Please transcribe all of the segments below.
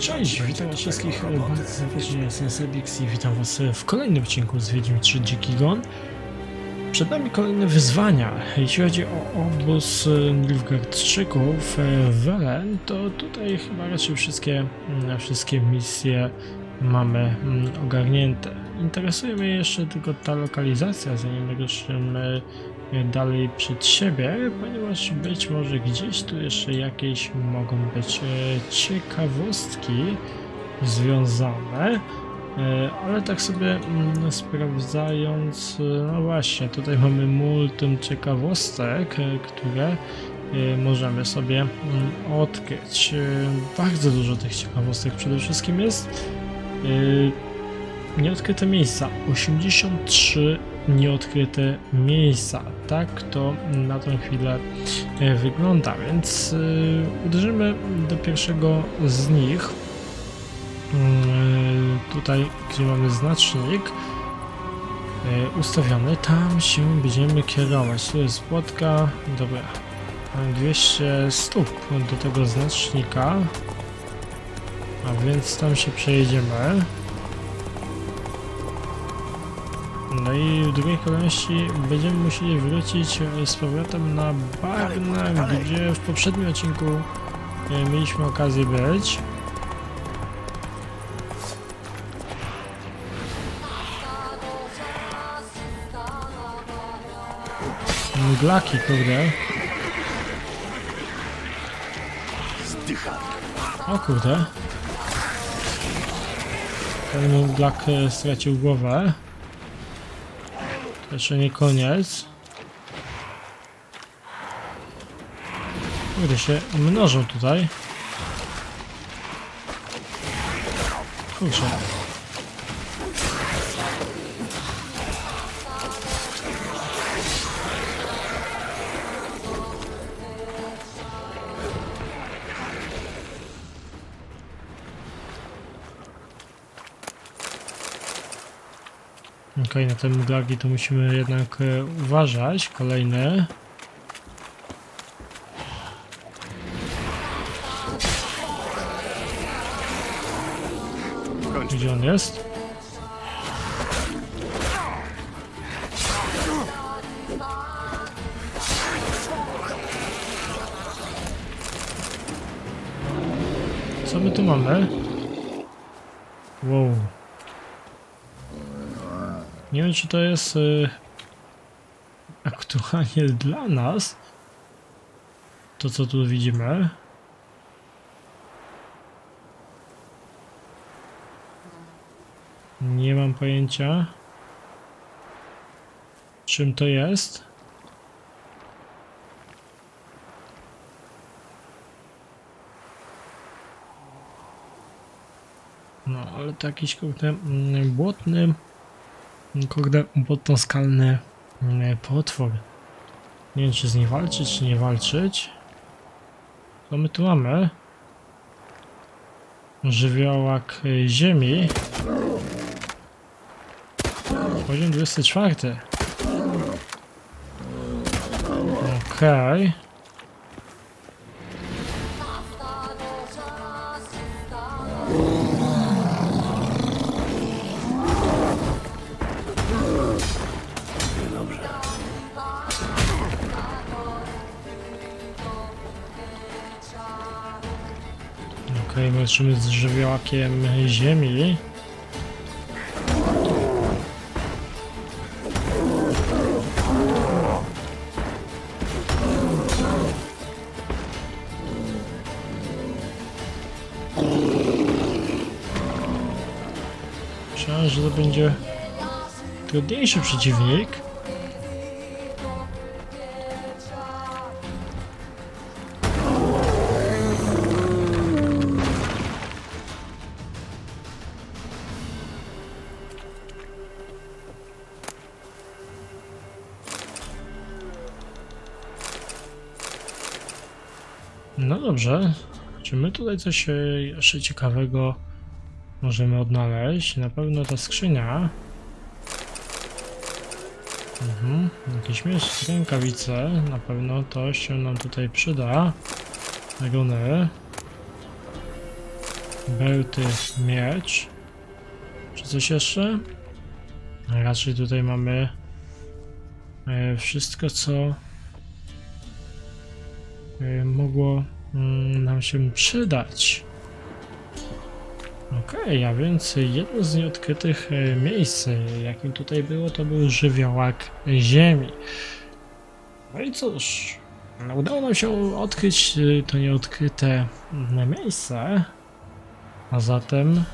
Cześć, witam wszystkich bardzo serdecznie, jestem Sebix i witam was w kolejnym odcinku z Wiedźmin 3 Dziki Gon. Przed nami kolejne wyzwania. Jeśli chodzi o obóz e, Nilfgaardczyków Welen, to tutaj chyba raczej wszystkie, mm, wszystkie misje mamy mm, ogarnięte. Interesuje mnie jeszcze tylko ta lokalizacja, zanim ruszymy e, dalej przed siebie, ponieważ być może gdzieś tu jeszcze jakieś mogą być e, ciekawostki związane. E, Ale tak sobie mm, sprawdzając, no właśnie, tutaj mamy multum ciekawostek, które możemy sobie mm, odkryć. Bardzo dużo tych ciekawostek przede wszystkim jest. E, Nieodkryte miejsca. 83 nieodkryte miejsca. Tak to na tą chwilę e, wygląda, więc e, uderzymy do pierwszego z nich. Mm, Tutaj, gdzie mamy znacznik e, ustawiony, tam się będziemy kierować. Tu jest płotka, dobra. Mam 200 stóp do tego znacznika, a więc tam się przejedziemy. No i w drugiej kolejności będziemy musieli wrócić e, z powrotem na bagna, gdzie w poprzednim odcinku e, mieliśmy okazję być. Mglaki, kurde. O kurde. Ten mglak e, stracił głowę. Jeszcze nie koniec. Kurde się mnożą tutaj. Kurczę. Okej, na te mglagi to musimy jednak e, uważać. Kolejny. Gdzie on jest? Co my tu mamy? Wow. Nie wiem, czy to jest y, aktualnie dla nas. To, co tu widzimy. Nie mam pojęcia, czym to jest. No, ale to jakiś kurde mm, błotny Kurde, błotno-skalny mm, potwór. Nie wiem, czy z nim walczyć, czy nie walczyć. Co my tu mamy? Żywiołak y, ziemi. Poziom 24. Okej. Okej, walczymy z żywiołakiem ziemi. Myślałem, że to będzie trudniejszy przeciwnik. No dobrze. Czy my tutaj coś e, jeszcze ciekawego możemy odnaleźć? Na pewno ta skrzynia. Mhm. Jakiś miecz, rękawice. Na pewno to się nam tutaj przyda. Runy. Bełty, miecz. Czy coś jeszcze? Raczej tutaj mamy e, wszystko, co mogło mm, nam się przydać. Okej, a więc jedno z nieodkrytych e, miejsc, jakim tutaj było, to był żywiołak ziemi. No i cóż, udało nam się odkryć e, to nieodkryte mm, miejsce, a zatem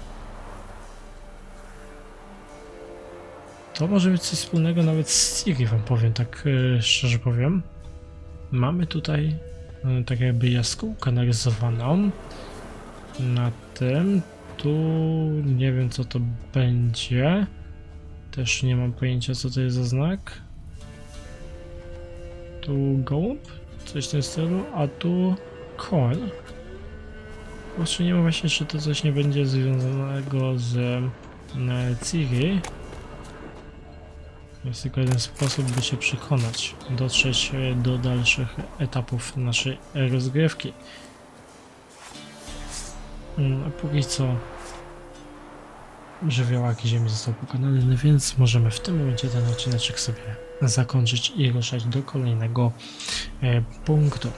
to może mieć coś wspólnego nawet z Ciri, wam powiem, tak szczerze powiem. Mamy tutaj tak jakby jaskółkę narysowaną na tym. Tu nie wiem co to będzie. Też nie mam pojęcia co to jest za znak. Tu gołąb, coś w tym stylu, a tu koń. Właśnie nie wiem właśnie, czy to coś nie będzie związanego z e, Ciri. Jest tylko jeden sposób, by się przekonać, dotrzeć e, do dalszych etapów naszej rozgrywki. Mm, A póki co żywiołaki ziemi został pokonany, więc możemy w tym momencie ten odcineczek sobie zakończyć i ruszać do kolejnego e, punktu.